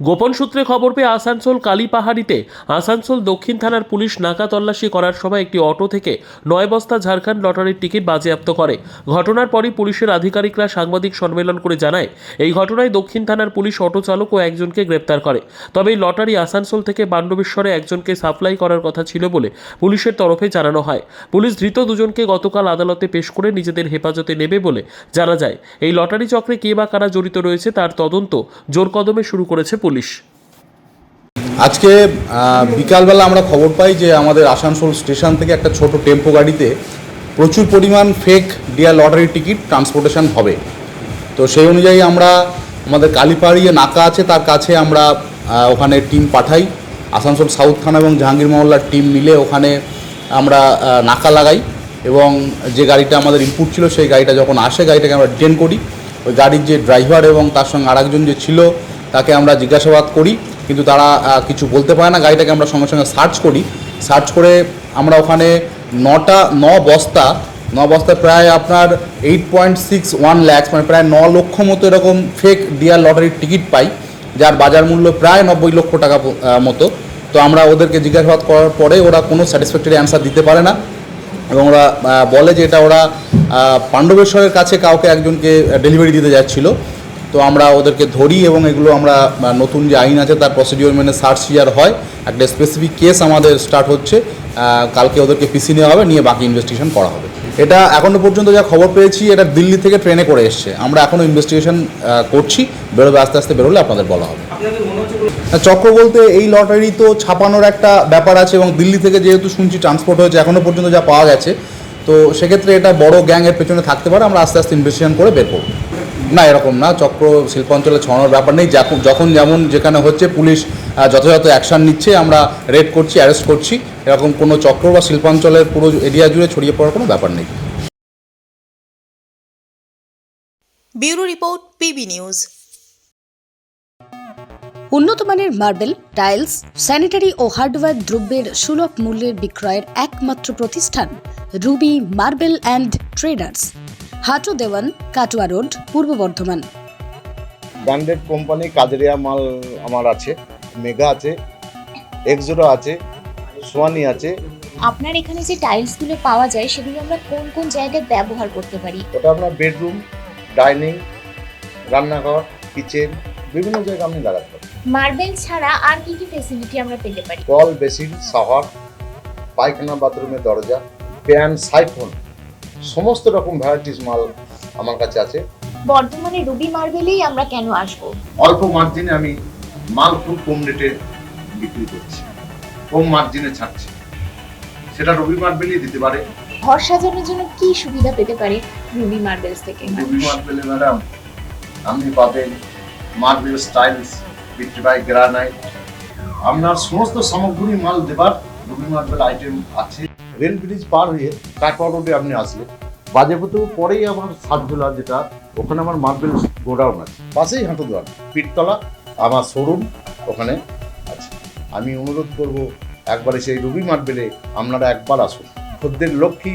গোপন সূত্রে খবর পেয়ে আসানসোল কালীপাহাড়িতে আসানসোল দক্ষিণ থানার পুলিশ নাকা তল্লাশি করার সময় একটি অটো থেকে নয় বস্তা ঝাড়খণ্ড লটারির টিকিট বাজেয়াপ্ত করে। ঘটনার পরই পুলিশের আধিকারিকরা সাংবাদিক সম্মেলন করে জানায়, এই ঘটনায় দক্ষিণ থানার পুলিশ অটো চালক ও একজনকে গ্রেপ্তার করে। তবে এই লটারি আসানসোল থেকে বান্ডবেশ্বরে একজনকে সাপ্লাই করার কথা ছিল বলে পুলিশের তরফে জানানো হয়। পুলিশ ধৃত দুজনকে গতকাল আদালতে পেশ করে নিজেদের হেফাজতে নেবে বলে জানা যায়। এই লটারি চক্রে কে বা কারা জড়িত রয়েছে তার তদন্ত জোর কদমে শুরু করেছে পুলিশ। আজকে বিকালবেলা আমরা খবর পাই যে আমাদের আসানসোল স্টেশন থেকে একটা ছোট টেম্পো গাড়িতে প্রচুর পরিমাণ fake dear lottery ticket transportation হবে। তো সেই অনুযায়ী আমরা আমাদের কালীপাড়ি যে নাকা আছে, তার কাছে আমরা ওখানে টিম পাঠাই। আসানসোল সাউথ থানা এবং জাহাঙ্গীর মহল্লার টিম মিলে ওখানে আমরা নাকা লাগাই এবং যে গাড়িটা আমাদের ইনপুট ছিল, সেই গাড়িটা যখন আসে, গাড়িটাকে আমরা ডিটেন করি। ওই গাড়ির যে ড্রাইভার এবং তার সঙ্গে আরেকজন যে ছিল তাকে আমরা জিজ্ঞাসাবাদ করি, কিন্তু তারা কিছু বলতে পারে না। গাড়িটাকে আমরা সঙ্গে সঙ্গে সার্চ করি। সার্চ করে আমরা ওখানে নটা, ন বস্তা ন বস্তা প্রায় আপনার eight point six one lakhs মানে প্রায় ন লক্ষ মতো এরকম ফেক ডিয়ার লটারির টিকিট পাই, যার বাজার মূল্য প্রায় নব্বই লক্ষ টাকা মতো। তো আমরা ওদেরকে জিজ্ঞাসাবাদ করার পরে ওরা কোনো স্যাটিসফ্যাক্টরি অ্যান্সার দিতে পারে না। এবং ওরা বলে যে এটা ওরা পাণ্ডবেশ্বরের কাছে কাউকে একজনকে ডেলিভারি দিতে যাচ্ছিল। তো আমরা ওদেরকে ধরি এবং এগুলো আমরা নতুন যে আইন আছে তার প্রসিডিওর মেনে সার্চ ইয়ার হয়। একটা স্পেসিফিক কেস আমাদের স্টার্ট হচ্ছে কালকে ওদেরকে পিসি নেওয়া হবে, নিয়ে বাকি ইনভেস্টিগেশন করা হবে। এটা এখনও পর্যন্ত যা খবর পেয়েছি, এটা দিল্লি থেকে ট্রেনে করে এসছে। আমরা এখনও ইনভেস্টিগেশন করছি, বেরোবে আস্তে আস্তে বেরোলে আপনাদের বলা হবে। চক্র বলতে এই লটারি তো ছাপানোর একটা ব্যাপার আছে এবং দিল্লি থেকে যেহেতু শুনছি ট্রান্সপোর্ট হয়েছে এখনও পর্যন্ত যা পাওয়া গেছে। তো সেক্ষেত্রে এটা বড় গ্যাংয়ের পেছনে থাকতে পারে, আমরা আস্তে আস্তে ইনভেস্টিগেশন করে বের করব। না এরকম না। চক্র শিল্পাঞ্চলে ছড়ানোর ব্যাপার নেই। যখন যখন যেমন যেখানে হচ্ছে পুলিশ যথাযথ অ্যাকশন নিচ্ছে আমরা রেড করছি অ্যারেস্ট করছি। এরকম কোনো চক্র বা শিল্পাঞ্চলের পুরো এরিয়া জুড়ে ছড়িয়ে পড়ার কোনো ব্যাপার নেই। Bureau report PB news. উন্নত মানের মার্বেল টাইলস স্যানিটারি ও হার্ডওয়্যার দ্রব্যের সুলভ মূল্যের বিক্রয়ের একমাত্র প্রতিষ্ঠান Ruby marble and traders. Hatu Dewan Katwa road Purba Bardhaman. Branded company Kajaria মাল আমার আছে মেগা আছে এক্সোরো আছে সোয়ানি আছে। আপনার এখানে যে টাইলসগুলো পাওয়া যায় সেগুলো আমরা কোন কোন জায়গায় ব্যবহার করতে পারি? ওটা আপনার বেডরুম ডাইনিং রান্নাঘর কিচেন বিভিন্ন জায়গায় আপনি লাগাতে পারেন। মার্বেল ছাড়া আর কি কি ফেসিলিটি আমরা পেতে পারি? কল বেসিন শাওয়ার পায়খানা বাথরুমের দরজা প্যান সাইফোন সমস্ত রকম ভ্যারাইটিস মাল আমার কাছে আছে। বর্তমানে রুবি মার্বেলেই আমরা কেন আসব? অল্প মার্জিনে আমি মাল খুব কম রেটে বিক্রি করছি। কম মার্জিনে ছাড়ছি। সেটা রবি মার্বেলই দিতে পারে। ঘর সাজানোর জন্য কি সুবিধা পেতে পারে রুবি মার্বেলস থেকে? রবি মার্বেলে ম্যাডাম আপনি পাবেন মার্বেল স্টাইলস বিক্রি বাই গ্রানাইট। আপনার সমস্ত সামগ্রী মাল দেবার রবি মার্বেল আইটেম আছে। রেল ব্রিজ পার হয়ে কাটোয়া রোডে আপনি আসলে। বাজেপুর পরেই আমার সাতগুলা যেটা, ওখানে আমার মার্বেল গোডাউন আছে। পাশেই হাঁটুদোয়ার পিঠতলা, আমার শোরুম ওখানে আছে। আমি অনুরোধ করব, একবারে সেই রুবি মার্বেলে আপনারা একবার আসুন। খদ্দের লক্ষ্মী